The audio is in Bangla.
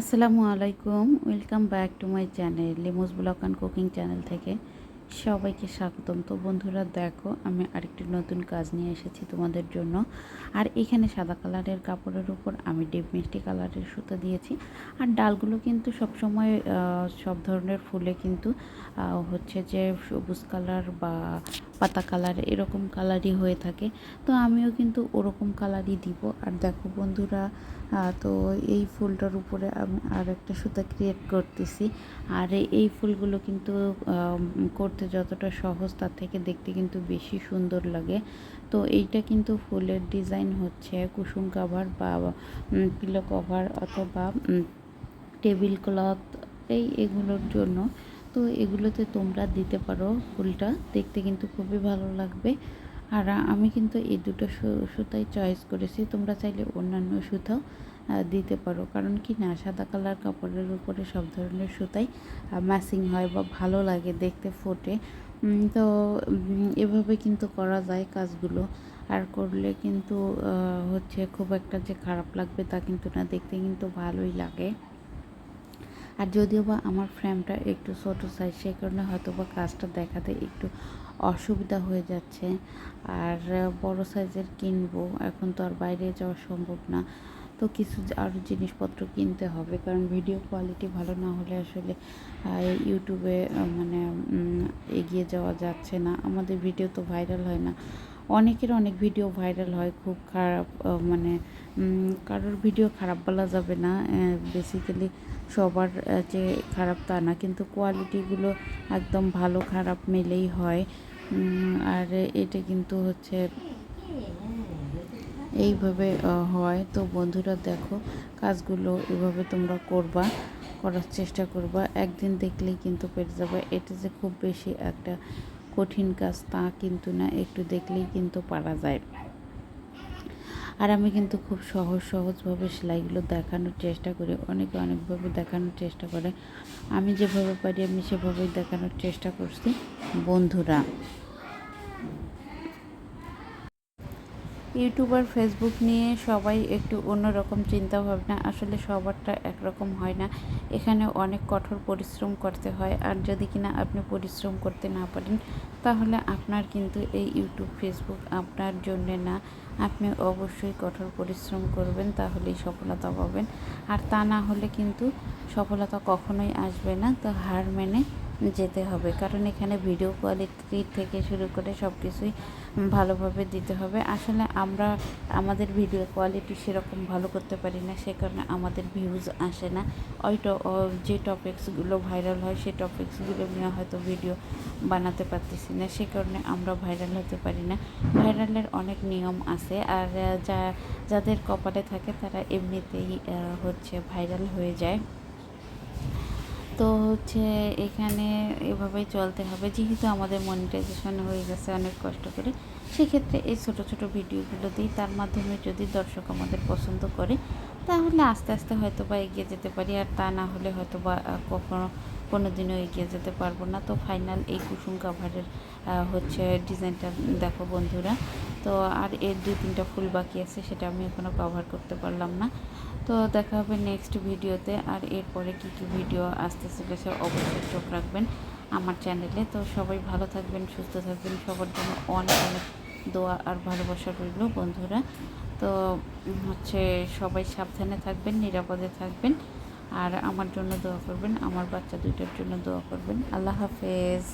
আসসালামু আলাইকুম welcome back to my channel লিমোস vlog and cooking channel থেকে। সবাইকে স্বাগতম। তো বন্ধুরা দেখো আমি আরেকটি নতুন কাজ নিয়ে এসেছি তোমাদের জন্য। আর এখানে সাদা কালারের কাপড়ের উপর আমি ডিপ মিষ্টি কালারের সুতো দিয়েছি। আর ডালগুলো কিন্তু সবসময় আহ, সব ধরনের ফুলে কিন্তু হচ্ছে যে সবুজ কালার বা পাতা কালার এরকম কালারই হয়ে থাকে। তো আমিও কিন্তু ওরকম কালারই দিব। আর দেখো বন্ধুরা তো এই ফুলটার উপরে আমি আর একটা সুতা ক্রিয়েট করতেছি। আর এই- ফুলগুলো কিন্তু আম, করতে যতটা সহজ তার থেকে দেখতে কিন্তু বেশি সুন্দর লাগে। তো এইটা কিন্তু ফুলের ডিজাইন হচ্ছে কুসুম কাভার বা পিলো কভার অথবা টেবিল ক্লথ এই এগুলোর জন্য। তো এগুলোতে তোমরা দিতে পারো ফুলটা, দেখতে কিন্তু খুবই ভালো লাগবে। আর আমি কিন্তু এই দুটো সুতাই চয়েস করেছি, তোমরা চাইলে অন্যান্য সুতাও দিতে পারো। কারণ কি না, সাদা কালার কাপড়ের উপরে সব ধরনের সুতাই ম্যাচিং হয় বা ভালো লাগে দেখতে ফোটে। তো এভাবে কিন্তু করা যায় কাজগুলো। আর করলে কিন্তু হচ্ছে খুব একটা যে খারাপ লাগবে তা কিন্তু না, দেখতে কিন্তু ভালোই লাগে। আর যদিও বা আমার ফ্রেমটা একটু ছোটো সাইজ সেই কারণে হয়তো বা কাজটা দেখাতে একটু অসুবিধা হয়ে যাচ্ছে। আর বড় সাইজের কিনবো, এখন তো আর বাইরে যাওয়া সম্ভব না। তো কিছু আরও জিনিসপত্র কিনতে হবে। কারণ ভিডিও কোয়ালিটি ভালো না হলে আসলে ইউটিউবে মানে এগিয়ে যাওয়া যাচ্ছে না। আমাদের ভিডিও তো ভাইরাল হয় না। অনেকের অনেক ভিডিও ভাইরাল হয় খুব খারাপ মানে কারোর ভিডিও খারাপ বলা যাবে না। বেসিক্যালি সবার যে খারাপ তা না। কিন্তু কোয়ালিটিগুলো একদম ভালো খারাপ মেলেই হয়। আর এটা কিন্তু হচ্ছে এইভাবে হয়। তো বন্ধুরা দেখো, কাজগুলো এভাবে তোমরা করবা, করার চেষ্টা করবা। একদিন দেখলেই কিন্তু পেরে যাবে। এটা যে খুব বেশি একটা কঠিন কাজ তা কিন্তু না, একটু দেখলেই কিন্তু পারা যায়। আর আমি কিন্তু খুব সহজ সহজভাবে সেলাইগুলো দেখানোর চেষ্টা করি, অনেকে অনেকভাবে দেখানোর চেষ্টা করে। আমি যেভাবে পারি, আমি সেভাবেই দেখানোর চেষ্টা করছি, বন্ধুরা। ইউটিউব আর ফেসবুক নিয়ে সবাই একটু অন্যরকম চিন্তা ভাবনা আসলে সবারটা একরকম হয় না। এখানে অনেক কঠোর পরিশ্রম করতে হয়। আর যদি কিনা আপনি পরিশ্রম করতে না পারেন, তাহলে আপনার কিন্তু এই ইউটিউব, ফেসবুক আপনার জন্যে না। আপনি অবশ্যই কঠোর পরিশ্রম করবেন, তাহলেই সফলতা পাবেন। আর তা না হলে কিন্তু সফলতা কখনোই আসবে না। তো হার মেনে যেতে হবে। কারণ এখানে ভিডিও কোয়ালিটি থেকে শুরু করে সব কিছুই ভালোভাবে দিতে হবে। আসলে আমরা আমাদের ভিডিও কোয়ালিটি সেরকম ভালো করতে পারি না, সে কারণে আমাদের ভিউজ আসে না। ওই যে টপিকসগুলো ভাইরাল হয় সেই টপিকসগুলো নিয়ে হয়তো ভিডিও বানাতে পারতেছি না, সে কারণে আমরা ভাইরাল হতে পারি না। ভাইরালের অনেক নিয়ম আছে, আর যা, যাদের কপালে থাকে তারা এমনিতেই হচ্ছে ভাইরাল হয়ে যায়। তো হচ্ছে এখানে এভাবেই চলতে হবে। যেহেতু আমাদের মনিটাইজেশন হয়ে গেছে অনেক কষ্ট করে, সেক্ষেত্রে এই ছোট ছোট ভিডিওগুলো দিই। তার মাধ্যমে যদি দর্শক আমাদের পছন্দ করে, তাহলে আস্তে আস্তে হয়তো বা এগিয়ে যেতে পারি। আর তা না হলে হয়তো বা কখনো কোনো দিনও এগিয়ে যেতে পারব না। তো ফাইনাল এই কুসুম কাভারের হচ্ছে ডিজাইনটা দেখো বন্ধুরা। তো আর এর দুই তিনটা ফুল বাকি আছে, সেটা আমি এখনও কভার করতে পারলাম না। তো দেখা হবে নেক্সট ভিডিওতে আর এরপরে কি কি ভিডিও আসতে চলেছে অবশ্যই চোখ রাখবেন আমার চ্যানেলে তো সবাই ভালো থাকবেন, সুস্থ থাকবেন, সবার জন্য অনেক অনেক দোয়া আর ভালোবাসা রইল বন্ধুরা। তো হচ্ছে সবাই সাবধানে থাকবেন, নিরাপদে থাকবেন, আর আমার জন্য দোয়া করবেন, আমার বাচ্চা দুইটার জন্য দোয়া করবেন। আল্লাহ হাফেজ।